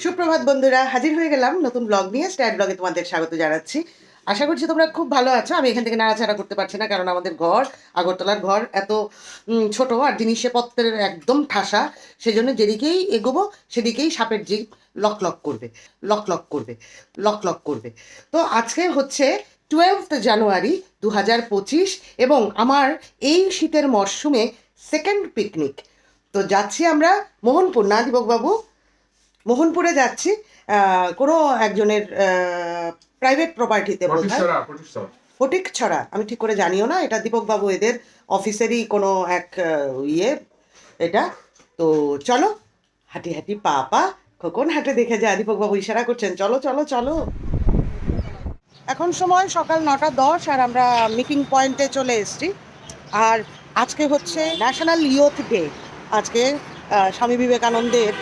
সুপ্রভাত বন্ধুরা, হাজির হয়ে গেলাম নতুন ব্লগ নিয়ে। স্ট্যাট ব্লগে তোমাদের স্বাগত জানাচ্ছি। আশা করছি তোমরা খুব ভালো আছো। আমি এখান থেকে নাড়াচাড়া করতে পারছি না, কারণ আমাদের ঘর, আগরতলার ঘর এত ছোট আর জিনিসপত্রের একদম ঠাসা। সেজন্য যেদিকেই এগোবো, সেদিকেই সাপের জিপ লক লক করবে, লক লক করবে, লক লক করবে। তো আজকে হচ্ছে টুয়েলভ জানুয়ারি দু পঁচিশ এবং আমার এই শীতের মরশুমে সেকেন্ড পিকনিক তো যাচ্ছি আমরা মোহনপুর না দীপকবাবু মোহনপুরে যাচ্ছি কোনো একজনের প্রাইভেট প্রপার্টিতে বোধ হয় প্রতিষ্ঠারা ফটিক ছড়া আমি ঠিক করে জানিও না এটা দীপকবাবু এদের অফিসেরই কোনো এক ইয়ে এটা। তো চলো হাঁটি হাঁটি পা পা খোকন হাঁটে দেখে যা দীপকবাবু ইশারা করছেন। চলো চলো চলো। এখন সময় সকাল নটা দশ আর আমরা মিটিং পয়েন্টে চলে এসছি। আর আজকে হচ্ছে ন্যাশনাল ইয়ুথ ডে আজকে স্বামী বিবেকানন্দের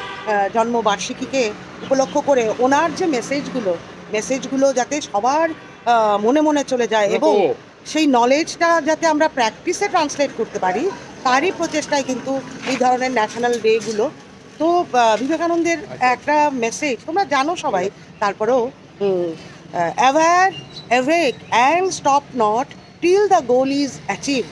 জন্মবার্ষিকীকে উপলক্ষ করে ওনার যে মেসেজগুলো মেসেজগুলো যাতে সবার মনে মনে চলে যায় এবং সেই নলেজটা যাতে আমরা প্র্যাকটিসে ট্রান্সলেট করতে পারি তারই প্রচেষ্টায় কিন্তু এই ধরনের ন্যাশনাল ডেগুলো তো বিবেকানন্দের একটা মেসেজ তোমরা জানো সবাই তারপরেও aware awake and stop not till the goal is achieve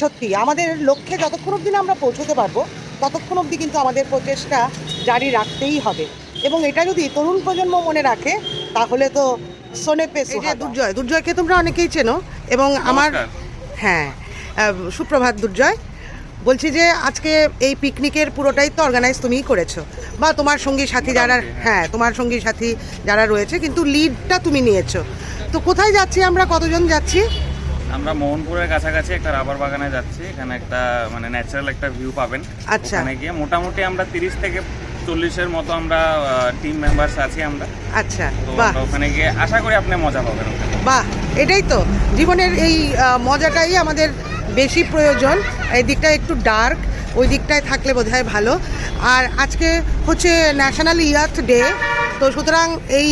সত্যি আমাদের লক্ষ্যে যতক্ষণ অবধি না আমরা পৌঁছতে পারব ততক্ষণ অবধি কিন্তু আমাদের প্রচেষ্টা জারি রাখতেই হবে। এবং এটা যদি তরুণ প্রজন্ম মনে রাখে তাহলে তো সোনে পে দুর্জয় দুর্জয়কে তোমরা অনেকেই চেনো এবং আমার হ্যাঁ সুপ্রভাত দুর্জয়। বলছি যে আজকে এই পিকনিকের পুরোটাই তো অর্গানাইজ তুমিই করেছ। বা তোমার সঙ্গী সাথী যারা হ্যাঁ। তোমার সঙ্গী সাথী যারা রয়েছে কিন্তু লিডটা তুমি নিয়েছো। তো কোথায় যাচ্ছি আমরা? কতজন যাচ্ছি? আমরা মোহনপুরের কাছাকাছি একটা রাবার বাগানে যাচ্ছি। এখানে একটা মানে ন্যাচারাল একটা ভিউ পাবেন। আচ্ছা। ওখানে গিয়ে মোটামুটি আমরা তিরিশ থেকে চল্লিশের মতো আমরা টিম মেম্বার্স আছি আমরা। আচ্ছা তো বাহ। ওখানে গিয়ে আশা করি আপনি মজা পাবেন বাহ এটাই তো। জীবনের এই মজাটাই আমাদের বেশি প্রয়োজন। এই দিকটা একটু ডার্ক ওই দিকটায় থাকলে বোধহয় ভালো। আর আজকে হচ্ছে ন্যাশনাল ইয়ার্থ ডে তো সুতরাং এই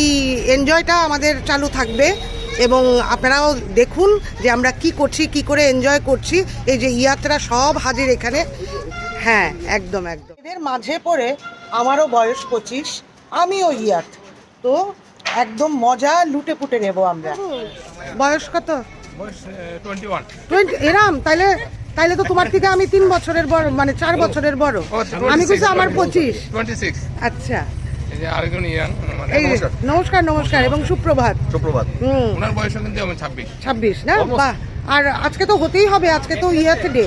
এনজয়টা আমাদের চালু থাকবে। এবং আপনারাও দেখুন যে আমরা কি করছি কি করে এনজয় করছি। এই যে ইয়াত্রা সব হাজির এখানে। হ্যাঁ একদম একদম। এদের মাঝে পড়ে আমারও বয়স পঁচিশ আমিও ইয়াত। তো একদম মজা লুটে পুটে নেব আমরা। বয়স কত? এরাম তাইলে তাইলে তো তোমার থেকে আমি তিন বছরের বড় মানে চার বছরের বড়। আমি কিছু আমার পঁচিশ। আচ্ছা। মানে নমস্কার। নমস্কার এবং সুপ্রভাত। সুপ্রভাত। ওনার বয়সও কিন্তু আমি ছাব্বিশ। ছাব্বিশ না? বাহ। আর আজকে তো হতেই হবে আজকে তো ইয়ার্থ ডে।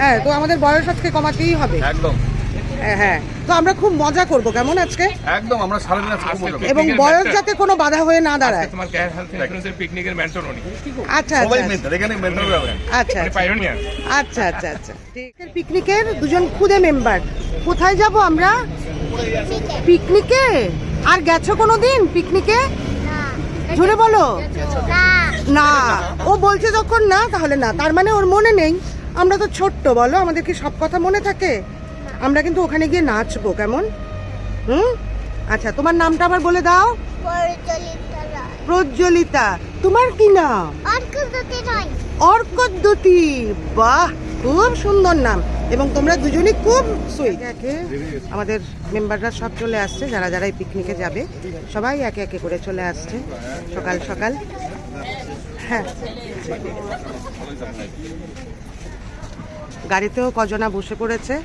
হ্যাঁ তো আমাদের বয়স আজকে কমাতেই হবে। একদম। হ্যাঁ হ্যাঁ। তো আমরা খুব মজা করব কেমন আজকে? একদম আমরা সারাদিন আজকে আজকে মজা করব। এবং বয়স যাতে কোনো বাধা হয়ে না দাঁড়ায়। তোমার কেয়ার হেলথ ইন্স্যুরেন্সের পিকনিকের মেন্টর উনি। আচ্ছা সবাই আচ্ছা মেন্টাল এখানে মেন্টাল আচ্ছা মানে আচ্ছা। পাইওনিয়ার আচ্ছা আচ্ছা আচ্ছা। পিকনিকের দুজন খুদে মেম্বার কোথায় যাব আমরা? পিকনিকে? আর গেছো কোনো দিন পিকনিকে? জোরে বলো। না। ও বলছে যখন না তাহলে না। তার মানে ওর মনে নেই। আমরা তো ছোট্ট বলো। আমাদের কি সব কথা মনে থাকে? আমরা কিন্তু ওখানে গিয়ে নাচবো কেমন? হুম? আচ্ছা তোমার নামটা আবার বলে দাও। প্রজ্বলিতা তোমার কি নাম? অর্কদ্যুতি। বাহ, খুব সুন্দর নাম। এবং তোমরা দুজনই খুব সুইট একে আমাদের মেম্বাররা সব চলে আসছে, যারা যারা এই পিকনিকে যাবে। সবাই একে একে করে চলে আসছে, সকাল সকাল। হ্যাঁ। গাড়িতেও কজনা বসে পড়েছে।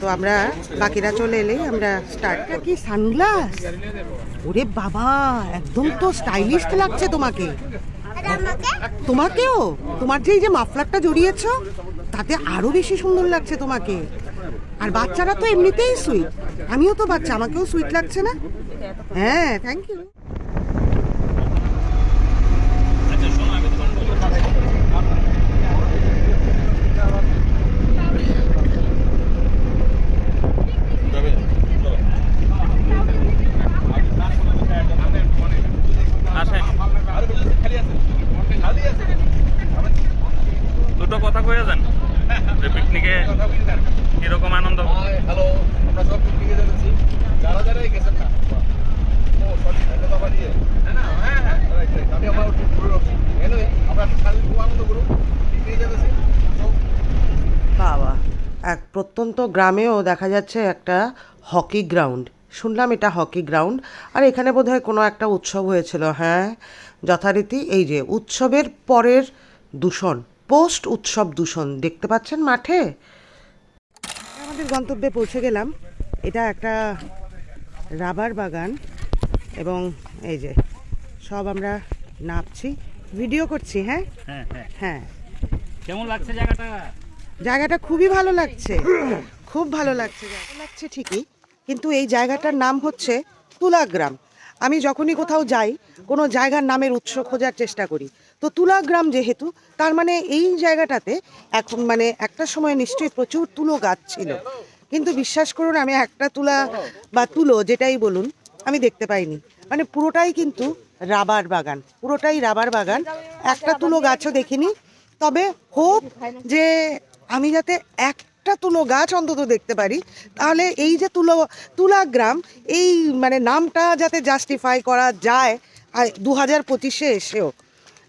তো আমরা, বাকিরা চলে এলেই আমরা স্টার্ট কি সানগ্লাস ওরে বাবা, একদম তো স্টাইলিশ লাগছে তোমাকে। তোমাকেও? তোমার যে এই যে মাফলারটা জড়িয়েছ, তাতে আরও বেশি সুন্দর লাগছে তোমাকে। আর বাচ্চারা তো এমনিতেই সুইট আমিও তো বাচ্চা, আমাকেও সুইট লাগছে না? হ্যাঁ থ্যাংক ইউ আসেন দুটো কথা কয়ে যান যে পিকনিকে কীরকম আনন্দ হ্যালো আমরা সব পিকনিকে যাচ্ছি যারা যারা গেছেন না ও সরি হ্যালো বাবা দিয়ে না হ্যাঁ হ্যাঁ রাইট রাইট আমি আমার একটু ঘুরে রাখছি এনওয়ে আমরা সারাদিন খুব আনন্দ করব পিকনিকে যাচ্ছি বাবা এক প্রত্যন্ত গ্রামেও দেখা যাচ্ছে একটা হকি গ্রাউন্ড। শুনলাম এটা হকি গ্রাউন্ড। আর এখানে বোধহয় কোনো একটা উৎসব হয়েছিল হ্যাঁ? যথারীতি এই যে উৎসবের পরের দূষণ পোস্ট উৎসব দূষণ দেখতে পাচ্ছেন মাঠে? আমাদের গন্তব্যে পৌঁছে গেলাম। এটা একটা রাবার বাগান এবং এই যে সব আমরা নাপছি ভিডিও করছি হ্যাঁ? হ্যাঁ হ্যাঁ। হ্যাঁ। কেমন লাগছে জায়গাটা? জায়গাটা খুবই ভালো লাগছে। খুব ভালো লাগছে। লাগছে ঠিকই, কিন্তু এই জায়গাটার নাম হচ্ছে তুলাগ্রাম। আমি যখনই কোথাও যাই, কোনো জায়গার নামের উৎস খোঁজার চেষ্টা করি। তো তুলাগ্রাম যেহেতু, তার মানে এই জায়গাটাতে এখন মানে একটা সময় নিশ্চয়ই প্রচুর তুলো গাছ ছিল। কিন্তু বিশ্বাস করুন, আমি একটা তুলা বা তুলো যেটাই বলুন, আমি দেখতে পাইনি। মানে পুরোটাই কিন্তু রাবার বাগান। পুরোটাই রাবার বাগান। একটা তুলো গাছও দেখিনি। তবে হোপ যে আমি যাতে একটা তুলো গাছ অন্তত দেখতে পারি, তাহলে এই যে তুলো তুলা গ্রাম এই মানে নামটা যাতে জাস্টিফাই করা যায় দু হাজার পঁচিশে এসেও।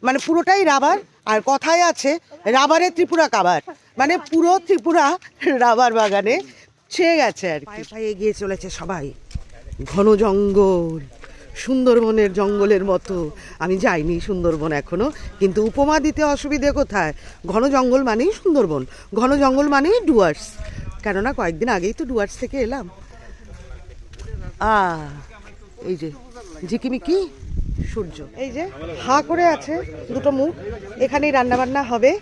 মানে পুরোটাই রাবার আর কথায় আছে রাবারে ত্রিপুরা কাবার মানে পুরো ত্রিপুরা রাবার বাগানে ছেয়ে গেছে আর পায়ে এগিয়ে চলেছে সবাই। ঘন জঙ্গল। সুন্দরবনের জঙ্গলের মতো। আমি যাইনি সুন্দরবন এখনও, কিন্তু উপমা দিতে অসুবিধে কোথায়? ঘন জঙ্গল মানেই সুন্দরবন, ঘন জঙ্গল মানেই ডুয়ার্স। কেননা কয়েকদিন আগেই তো ডুয়ার্স থেকে এলাম। আ, এই যে, ঝিকিমিকি, সূর্য। এই যে, হা করে আছে দুটো মুখ, এখানেই রান্না বান্না হবে।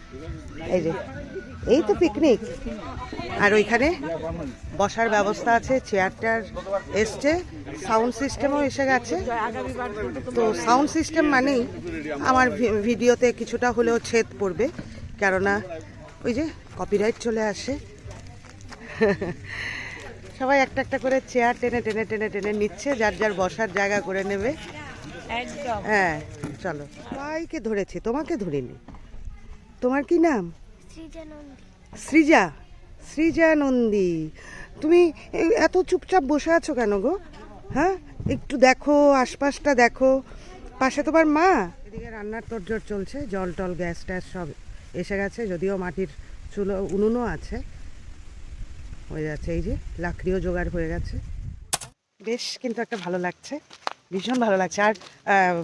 এই যে, এই তো পিকনিক আর ওইখানে বসার ব্যবস্থা আছে চেয়ারটার এসছে। সাউন্ড সিস্টেমও এসে গেছে। তো সাউন্ড সিস্টেম মানেই আমার ভি- ভিডিওতে কিছুটা হলেও ছেদ পড়বে। কেননা ওই যে কপিরাইট চলে আসে। সবাই একটা একটা করে চেয়ার টেনে টেনে টেনে টেনে নিচ্ছে। যার যার বসার জায়গা করে নেবে। হ্যাঁ চলো। সবাইকে ধরেছি তোমাকে ধরিনি। তোমার কি নাম? সৃজা সৃজা নন্দী তুমি এত চুপচাপ বসে আছো কেন গো? হ্যাঁ? একটু দেখো, আশপাশটা দেখো। পাশে তোমার মা? এদিকে রান্নার তোড়জোড় চলছে, জল টল, গ্যাস ট্যাস সব এসে গেছে, যদিও মাটির চুলো, উনুনও আছে। হয়ে যাচ্ছে, এই যে লাকড়িও জোগাড় হয়ে গেছে। বেশ কিন্তু একটা ভালো লাগছে, ভীষণ ভালো লাগছে। আর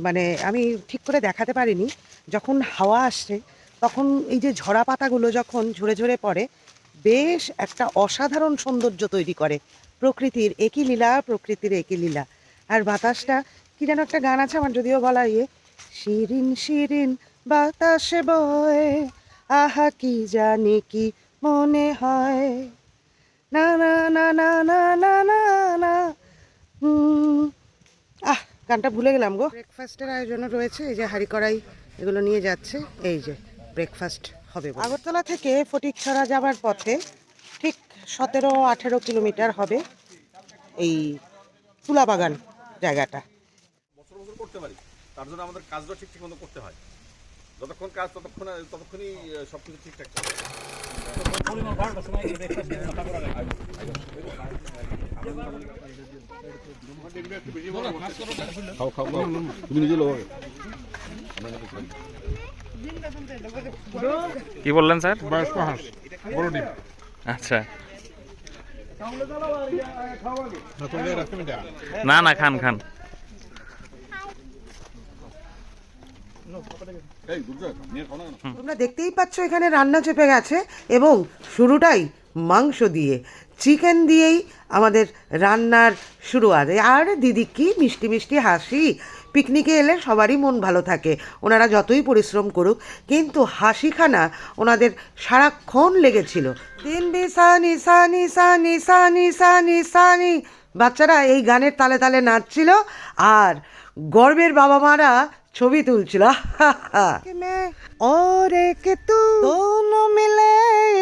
মানে আমি ঠিক করে দেখাতে পারিনি, যখন হাওয়া আসছে, তখন এই যে ঝরা পাতাগুলো যখন ঝরে ঝরে পড়ে, বেশ একটা অসাধারণ সৌন্দর্য তৈরি করে। প্রকৃতির একই লীলা প্রকৃতির একই লীলা। আর বাতাসটা কি যেন একটা গান আছে আমার যদিও গলা ইয়ে। শিরিন শিরিন বাতাসে বয় আহা কি জানি কি মনে হয়। না না না না না না না না আহ গানটা ভুলে গেলাম গো। ব্রেকফাস্টের আয়োজনও রয়েছে এই যে হাঁড়ি কড়াই এগুলো নিয়ে যাচ্ছে এই যে ব্রেকফাস্ট হবে। আগরতলা থেকে ফটিকছড়া যাবার পথে ঠিক সতেরো আঠেরো কিলোমিটার হবে এই তুলাবাগান জায়গাটা। বছর বছর করতে পারি তার জন্য আমাদের কাজটা ঠিক ঠিক মতো করতে হয়। যতক্ষণ কাজ ততক্ষণ ততক্ষণই সব কিছু ঠিকঠাক চলে। খাও খাও খাও। তুমি নিজে লোক। কি বললেন স্যার? বয়স্ক হাঁস বড় ডিম। আচ্ছা। না না খান খান। তোমরা দেখতেই পাচ্ছ এখানে রান্না চেপে গেছে এবং শুরুটাই মাংস দিয়ে চিকেন দিয়েই আমাদের রান্নার শুরু আর আর দিদি কি মিষ্টি মিষ্টি হাসি। পিকনিকে এলে সবারই মন ভালো থাকে ওনারা যতই পরিশ্রম করুক কিন্তু হাসিখানা ওনাদের সারাক্ষণ লেগেছিল তিন B sunny sunny sunny sunny sunny sunny বাচ্চারা এই গানের তালে তালে নাচছিল আর গর্বের বাবা মারা ছবি তুলছিল कि मैं और एक तू दोनों मिले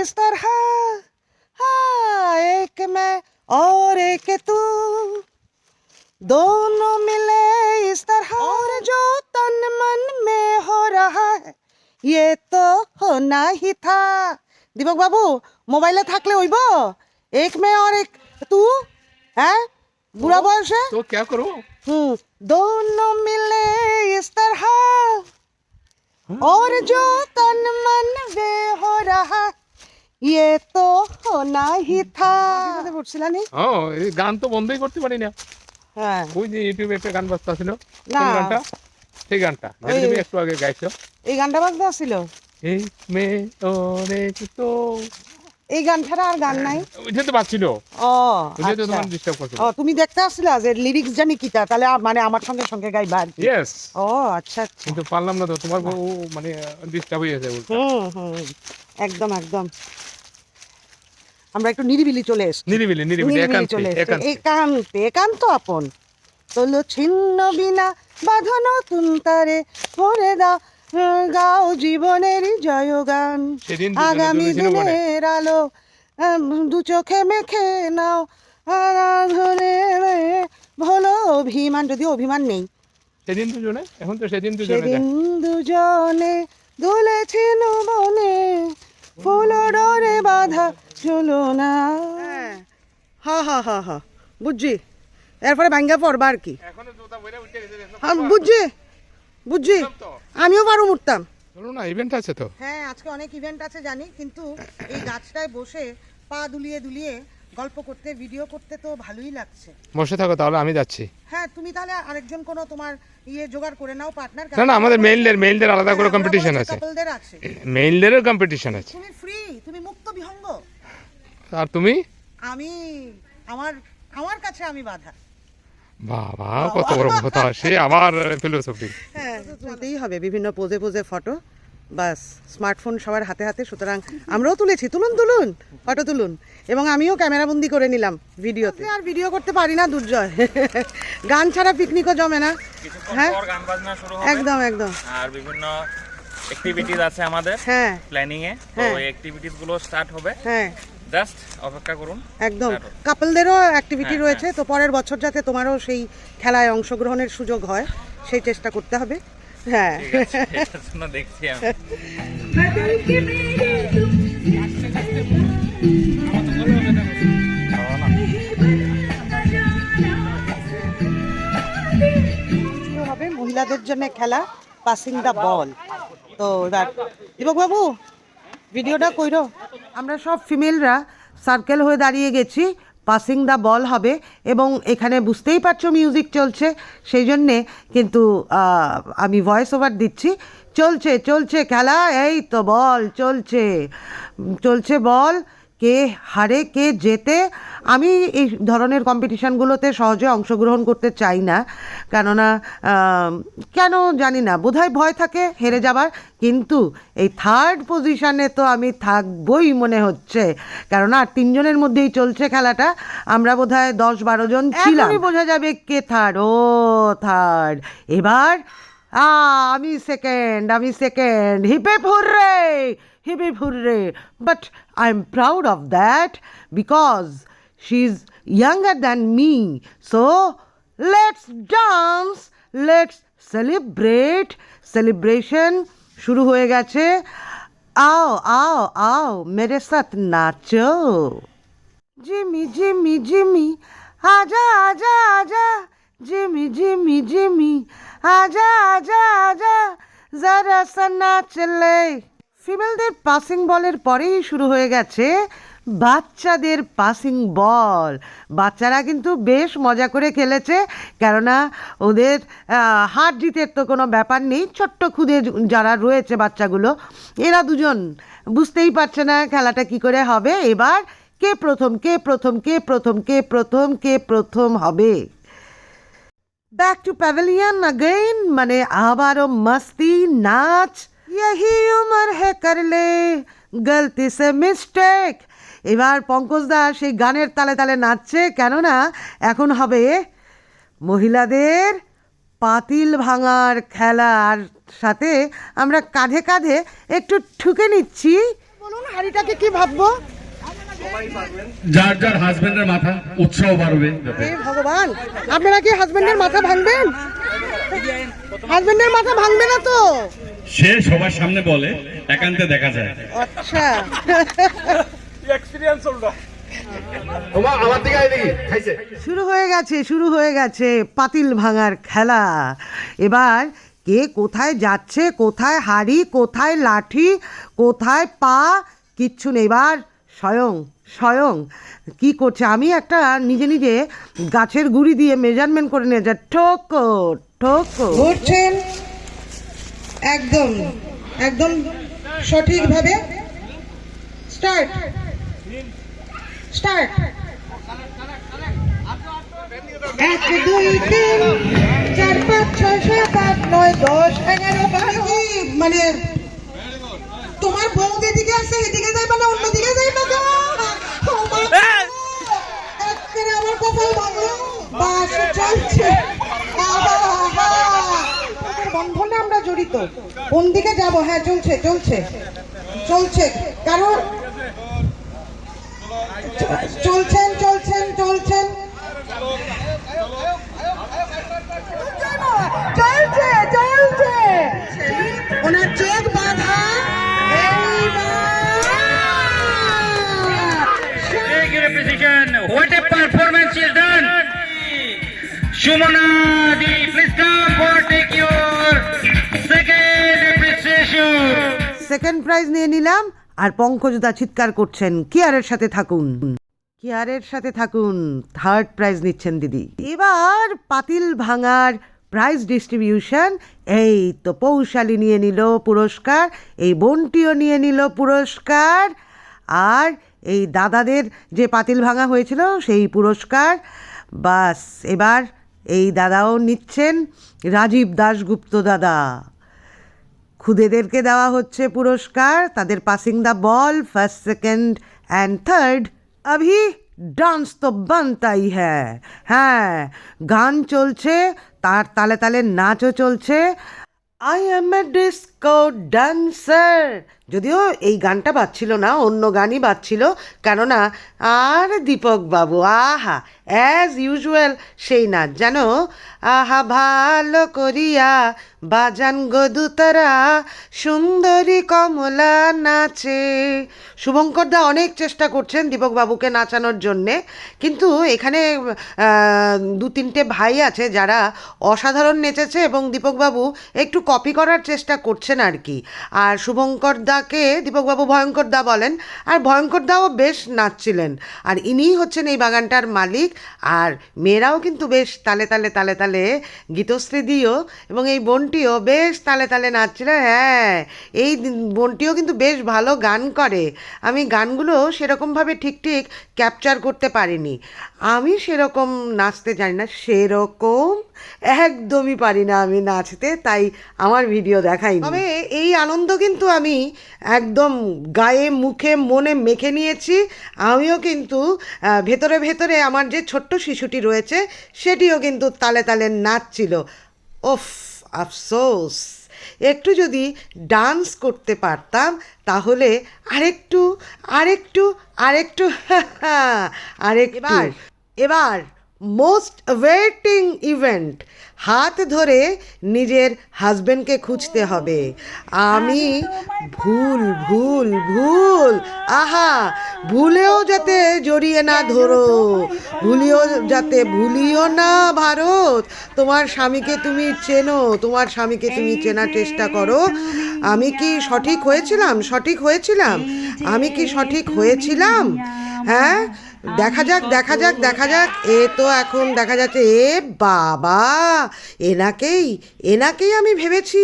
इस तरह हाँ एक मैं और एक तू दोनों मिले इस ये तो होना ही था দীপক বাবু মোবাইলে থাকলে হইব এক মেয়ে और एक तू হ্যাঁ বুড়া বয়সে तो क्या करो हम्म दोनों मिले इस तरह और जो तन मन वे हो रहा ইয়ে তো নাহি থা পড়ছিলাম ও এই গান তো বন্ধই করতে পারি না হ্যাঁ ওই যে ইউটিউবে একটা গান বাজতা ছিল না। কোন গানটা সেই গানটা। যেটা তুমি একটু আগে গাইছো। এই গানটা বাজতে ছিল? এই মে অনেক তো এই গান ছাড়া আর গান নাই। ওইটা তো বাজছিল ও ওইটা তো আচ্ছা। তোমার ডিস্টার্ব করছিল ও তুমি দেখতে আসছিলে যে লিরিক্স জানি কিটা তাহলে মানে আমার সঙ্গে সঙ্গে গাইবা আর। ইয়েস ও আচ্ছা আচ্ছা। কিন্তু পারলাম না তো তোমার ও মানে ডিস্টার্ব হয়ে গেছে হুম হুম। একদম একদম। আমরা একটু নিরিবিলি চলে এসছি। নিরিবিলি নিরিবিলি একান্তে। একান্তে একান্ত আপন। তোলো ছিন্ন বিনা বাঁধন তুন্তারে ভরে দাও গাও জীবনেরই জয়গান সেদিন দুজনে আগামী দিনের আলো দু চোখে মেখে নাও। আরাধনে ভোলো অভিমান যদি অভিমান নেই। সেদিন দুজনে? এখন তো সেদিন দুজনে সেদিন দুজনে দুলেছিল বনে ফুল ডরে বাধা ঝুলো না। হা হা হা হা। বুঝছি। এরপরে ভাঙ্গা পড়বা আর কি। হ্যাঁ, বুঝছি বুঝছি। আমিও পারো উঠতাম। না ইভেন্ট আছে তো? হ্যাঁ আজকে অনেক ইভেন্ট আছে জানি কিন্তু এই গাছটায় বসে পা দুলিয়ে দুলিয়ে গল্প করতে ভিডিও করতে তো ভালোই লাগছে। বসে থাকো তাহলে আমি যাচ্ছি। হ্যাঁ তুমি তাহলে আরেকজন কোনো তোমার ইয়ে জোগাড় করে নাও পার্টনার না না আমাদের মেইলদের মেইলদের আলাদা করে কম্পিটিশন আছে। কাপলদের আছে। মেইলদেরও কম্পিটিশন আছে। তুমি ফ্রি তুমি মুক্ত বিহঙ্গ। আর তুমি? আমি আমার আমার কাছে আমি বাধা। বাবা কত বড় কথা। সে আবার ফিলোসফি হ্যাঁ তুলতেই হবে বিভিন্ন পোজে পোজে ফটো বাস স্মার্টফোন সবার হাতে হাতে সুতরাং আমরাও তুলেছি তুলুন তুলুন ফটো তুলুন। এবং আমিও ক্যামেরাবন্দি করে নিলাম ভিডিওতে। আর ভিডিও করতে পারি না দুর্জয়। গান ছাড়া পিকনিকও জমে না। হ্যাঁ? পর গান বাজনা শুরু হবে। একদম একদম। আর বিভিন্ন অ্যাক্টিভিটিস আছে আমাদের হ্যাঁ। প্ল্যানিং এ তো। এই অ্যাক্টিভিটিসগুলো স্টার্ট হবে। হ্যাঁ। জাস্ট অপেক্ষা করুন। একদম। কাপলদেরও অ্যাক্টিভিটি হ্যাঁ, রয়েছে তো পরের বছর যাতে তোমারও সেই খেলায় অংশগ্রহণের সুযোগ হয় সেই চেষ্টা করতে হবে। হ্যাঁ। দেখছি হবে মহিলাদের জন্য খেলা পাসিং দ্য বল তো এবার দীপক বাবু ভিডিওটা কইরো। আমরা সব ফিমেলরা সার্কেল হয়ে দাঁড়িয়ে গেছি পাসিং দ্য বল হবে এবং এখানে বুঝতেই পারছ মিউজিক চলছে, সেই জন্যে কিন্তু আমি ভয়েস ওভার দিচ্ছি। চলছে চলছে খেলা, এই তো বল চলছে। চলছে বল কে হারে কে জেতে আমি এই ধরনের কম্পিটিশানগুলোতে সহজে অংশগ্রহণ করতে চাই না। কেননা কেন জানি না বোধহয় ভয় থাকে হেরে যাবার। কিন্তু এই থার্ড পজিশানে তো আমি থাকবই মনে হচ্ছে। কেননা আর তিনজনের মধ্যেই চলছে খেলাটা। আমরা বোধহয় দশ বারো জন ছিলাম। বোঝা যাবে কে থার্ড ও থার্ড এবার আমি সেকেন্ড আমি second hip hurray hip hurray but I am proud of that because she is younger than me. So let's dance, let's celebrate. Celebration শুরু হয়ে গেছে আও আও আও মেরে সাথ নাচো জিমি জিমি জিমি আজা আজা আজা জিমি জিমি জিমি আজা আজা আজা জরা সা নাচ লে ফিমেলদের পাসিং বলের পরেই শুরু হয়ে গেছে বাচ্চাদের পাসিং বল। বাচ্চারা কিন্তু বেশ মজা করে খেলেছে, কেননা ওদের হার জিতের তো কোনো ব্যাপার নেই, ছোট্ট খুদে যারা রয়েছে বাচ্চাগুলো, এরা দুজন। বুঝতেই পারছে না খেলাটা কি করে হবে, এবার কে প্রথম কে প্রথম কে প্রথম কে প্রথম কে প্রথম হবে। ব্যাক টু প্যাভেলিয়ান আগেইন মানে আবারও মস্তি নাচ यही उम्र है कर ले গলতি সে মিস্টেক এবার পঙ্কজদা সেই গানের তালে তালে নাচছে কেননা এখন হবে মহিলাদের পাতিল ভাঙার খেলার সাথে আমরা কাঁধে কাঁধে একটু ঠুকে নিচ্ছি বলুন হাড়িটাকে কি ভাববো যার যার হাজবেন্ডের মাথা উৎসাহ বাড়বে হে ভগবান আপনারা কি হাজবেন্ডের মাথা ভাঙবেন হাজবেন্ডের মাথা ভাঙবে না তো সে সবার সামনে বলে একান্তে দেখা যায়। আচ্ছা। শুরু হয়ে গেছে শুরু হয়ে গেছে পাতিল ভাঙার খেলা। এবার কে কোথায় যাচ্ছে কোথায় হাড়ি কোথায় লাঠি কোথায় পা কিচ্ছু নেই। এবার স্বয়ং স্বয়ং কি করছে? আমি একটা নিজে নিজে গাছের গুড়ি দিয়ে মেজারমেন্ট করে নিয়ে যা ঠোকো ঠোকো ঘুরছেন? একদম একদম সঠিকভাবে স্টার্ট স্টার্ট এক দুই তিন চার পাঁচ ছয় সাত আট নয় দশ এগারো বারো। মানে তোমার বউ যেদিকে আছে এদিকে যাবে না অন্যদিকে যাইবে গো ও মা গো! একেবারে আমার কপাল ভাঙলো বাস চলছে আহা! তোমার বন্ধনে জড়িত কোন দিকে যাব? হ্যাঁ চলছে চলছে চলছে। কারণ চলছেন চলছেন চলছেন। চলছে চলছে। ওনার চোখ বাঁধা। Take your position. What a performance is done. Shumana second prize নিয়ে নিলাম, আর পঙ্কজদা চিৎকার করছেন, কেয়ারের সাথে থাকুন। কেয়ারের সাথে থাকুন থার্ড প্রাইজ নিচ্ছেন দিদি। এবার পাতিল ভাঙার প্রাইজ ডিস্ট্রিবিউশন এই তো পৌশালী নিয়ে নিল পুরস্কার, এই বন্টিও নিয়ে নিল পুরস্কার, আর এই দাদাদের যে পাতিল ভাঙা হয়েছিল, সেই পুরস্কার। বাস, এবার এই দাদাও নিচ্ছেন রাজীব দাশগুপ্ত দাদা। খুদেদেরকে দেওয়া হচ্ছে পুরস্কার। তাদের passing the ball first second and third Avi dance তো বানতাই হ্যাঁ হ্যাঁ গান চলছে, তার তালে তালে নাচও চলছে। I am a disco dancer যদিও এই গানটা বাজছিল না, অন্য গানই বাজছিল, কেননা আর দীপক বাবু, আহা অ্যাজ ইউজুয়াল সেই নাচ, জানো? আহা, ভালো করিয়া বাজান গদুতারা সুন্দরী কমলা নাচে। শুভঙ্কর দা অনেক চেষ্টা করছেন দীপক বাবুকে নাচানোর জন্যে, কিন্তু এখানে দু তিনটে ভাই আছে যারা অসাধারণ নেচেছে এবং দীপকবাবু একটু কপি করার চেষ্টা করছেন আর কি। আর শুভঙ্কর দাকে দীপকবাবু ভয়ঙ্কর দা বলেন, আর ভয়ঙ্কর দাও বেশ নাচছিলেন। আর ইনিই হচ্ছেন এই বাগানটার মালিক, আর মেয়েরাও কিন্তু বেশ তালে তালে তালে তালে গীতশ্রী দিও এবং এই বোনটিও বেশ তালে তালে নাচছিল। হ্যাঁ এই বোনটিও কিন্তু বেশ ভালো গান করে। আমি গানগুলো সেরকমভাবে ঠিক ঠিক ক্যাপচার করতে পারিনি। আমি সেরকম নাচতে জানি না, সেরকম একদমই পারি না আমি নাচতে, তাই আমার ভিডিও দেখাই তবে এই আনন্দ কিন্তু আমি একদম গায়ে, মুখে, মনে মেখে নিয়েছি। আমিও কিন্তু ভেতরে ভেতরে আমার যে ছোট্ট শিশুটি রয়েছে, সেটিও কিন্তু তালে তালে নাচছিল। ওফ, আফসোস। একটু যদি ডান্স করতে পারতাম, তাহলে আরেকটু আরেকটু আরেকটু। এবার এবার মোস্ট ওয়েটিং ইভেন্ট হাত ধরে নিজের হাজবেন্ডকে খুঁজতে হবে। আমি ভুল ভুল ভুল। আহা, ভুলেও যাতে জড়িয়ে না ধরো। ভুলিও যাতে ভুলিও না ভারত তোমার স্বামীকে তুমি চেনো, তোমার স্বামীকে তুমি চেনার চেষ্টা করো। আমি কি সঠিক হয়েছিলাম? সঠিক হয়েছিলাম? আমি কি সঠিক হয়েছিলাম? হ্যাঁ? দেখা যাক দেখা যাক দেখা যাক। এ তো এখন দেখা যাচ্ছে এ বাবা এনাকেই এনাকেই আমি ভেবেছি।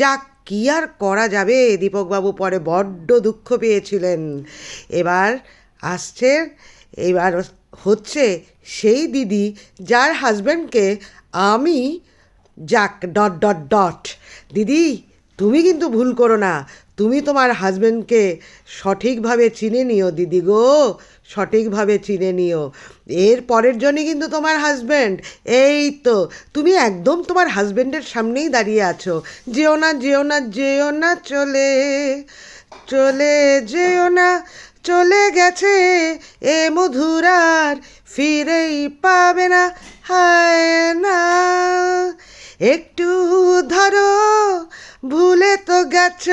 যাক কি আর করা যাবে? দীপকবাবু পরে বড্ড দুঃখ পেয়েছিলেন। এবার আসছে এবার হচ্ছে সেই দিদি যার হাজব্যান্ডকে আমি যাক ডট ডট ডট। দিদি তুমি কিন্তু ভুল করো না। তুমি তোমার হাজব্যান্ডকে সঠিকভাবে চিনে নিও, দিদি গো, সঠিকভাবে চিনে নিও। এর পরের জন্যই কিন্তু তোমার হাজব্যান্ড এই তো, তুমি একদম তোমার হাজব্যান্ডের সামনেই দাঁড়িয়ে আছো। যেও না যেও না যেও না, চলে চলে যেও না, চলে গেছে এ মধুরার ফিরেই পাবে না, হায় না। একটু ধরো, ভুলে তো গেছ,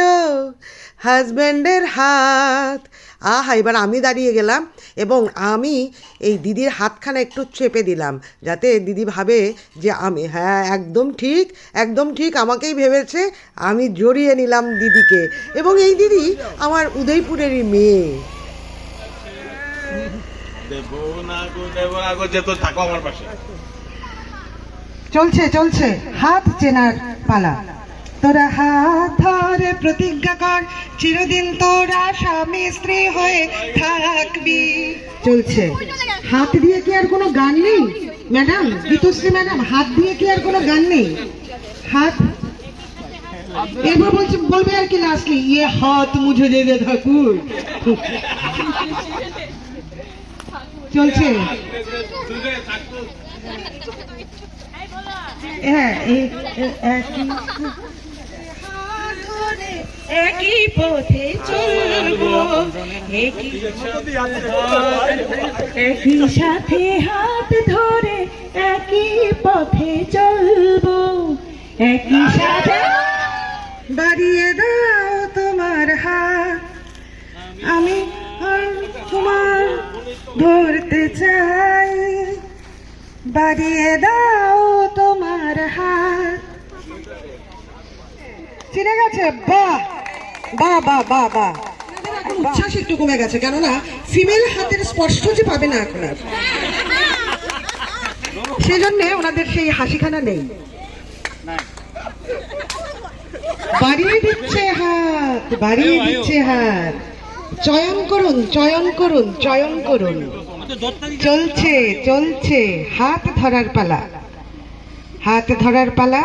হাজব্যান্ডের হাত। আহা, এবার আমি দাঁড়িয়ে গেলাম এবং আমি এই দিদির হাতখানা একটু চেপে দিলাম যাতে দিদি ভাবে যে আমি হ্যাঁ একদম ঠিক একদম ঠিক আমাকেই ভেবেছে, আমি জড়িয়ে নিলাম দিদিকে। এবং এই দিদি আমার উদয়পুরেরই মেয়ে। দেবো না গো, দেবো না গো যে তো থাকো আমার পাশে। চলছে চলছে। হাত চেনার পালা। তোরা হাত ধরে প্রতিজ্ঞা কর, চিরদিন তোরা স্বামী, স্ত্রী হয়ে থাকবি। চলছে। হাত দিয়ে কি আর কোনো গান নেই? ম্যাডাম, গীতশ্রী ম্যাডাম, হাত দিয়ে কি আর কোনো গান নেই? হাত? এরপর বলছে, বলবে আর কি লাস্টলি ইয়ে হাত মুঝে দে ঠাকুর। চলছে। হ্যাঁ একই একই পথে চলবো, একই সাথে হাত ধরে একই পথে চলবো, একই সাথে বাড়িয়ে দাও তোমার হাত। আমি তোমার ধরতে চাই। বাড়িয়ে দাও তোমার হাত। চিনে গেছে? বাহ! বা বা বাহ বাহ। এখন উচ্ছ্বাস একটু কমে গেছে কেননা ফিমেল হাতের স্পর্শ যে পাবে না এখন আর। সেই জন্য ওনাদের সেই হাসিখানা নেই। বাড়িয়ে দিচ্ছে হাত বাড়িয়ে দিচ্ছে হাত। চয়ন করুন চয়ন করুন চয়ন করুন। চলছে চলছে। হাত ধরার পালা। হাত ধরার পালা।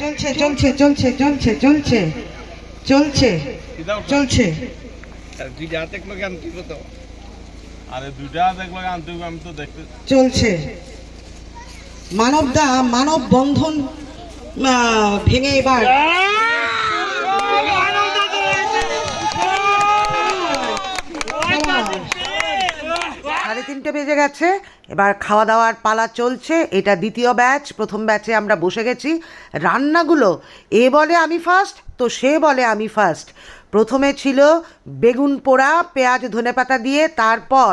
চলছে চলছে চলছে চলছে চলছে চলছে চলছে। চলছে। মানবদা মানব বন্ধন ভেঙে এবার। সাড়ে তিনটে বেজে গেছে। এবার খাওয়া দাওয়ার পালা চলছে। এটা দ্বিতীয় ব্যাচ প্রথম ব্যাচে আমরা বসে গেছি। রান্নাগুলো, এ বলে আমি ফার্স্ট তো সে বলে আমি ফার্স্ট প্রথমে ছিল বেগুন পোড়া, পেঁয়াজ ধনেপাতা দিয়ে, তারপর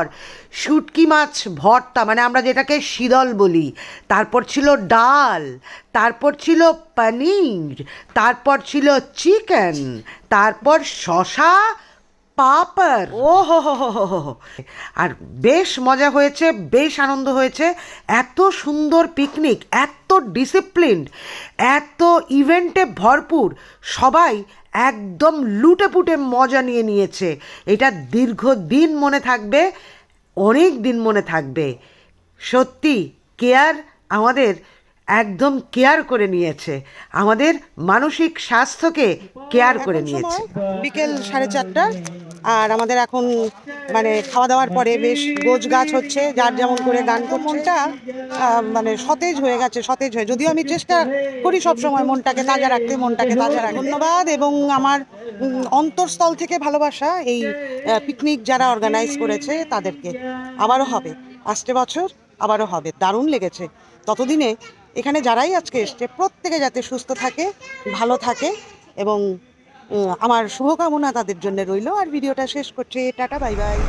শুটকি মাছ, ভর্তা মানে আমরা যেটাকে শিদল বলি। তারপর ছিল ডাল, তারপর ছিল পনির, তারপর ছিল চিকেন তারপর শশা পাপড় ও হো হো হো হো। আর বেশ মজা হয়েছে, বেশ আনন্দ হয়েছে। এত সুন্দর পিকনিক এত ডিসিপ্লিন এত ইভেন্টে ভরপুর। সবাই একদম লুটে পুটে মজা নিয়ে নিয়েছে। এটা দীর্ঘদিন মনে থাকবে অনেক দিন মনে থাকবে। সত্যি কেয়ার আমাদের একদম কেয়ার করে নিয়েছে। আমাদের মানসিক স্বাস্থ্যকে কেয়ার করে নিয়েছে। বিকেল সাড়ে চারটা আর আমাদের এখন মানে খাওয়া দাওয়ার পরে বেশ গোছ গাছ হচ্ছে যার যেমন করে গান মনটা মানে সতেজ হয়ে গেছে সতেজ হয়ে। যদিও আমি চেষ্টা করি সব সময় মনটাকে তাজা রাখতে মনটাকে তাজা রাখতে। ধন্যবাদ এবং আমার অন্তরস্থল থেকে ভালোবাসা এই পিকনিক যারা অর্গানাইজ করেছে তাদেরকে। আবারও হবে। আসছে বছর আবারও হবে। দারুণ লেগেছে। ততদিনে এখানে যারাই আজকে এসছে, প্রত্যেকে যাতে সুস্থ থাকে, ভালো থাকে এবং আমার শুভকামনা তাদের জন্য রইল। আর ভিডিওটা শেষ করছে। Tata, bye bye.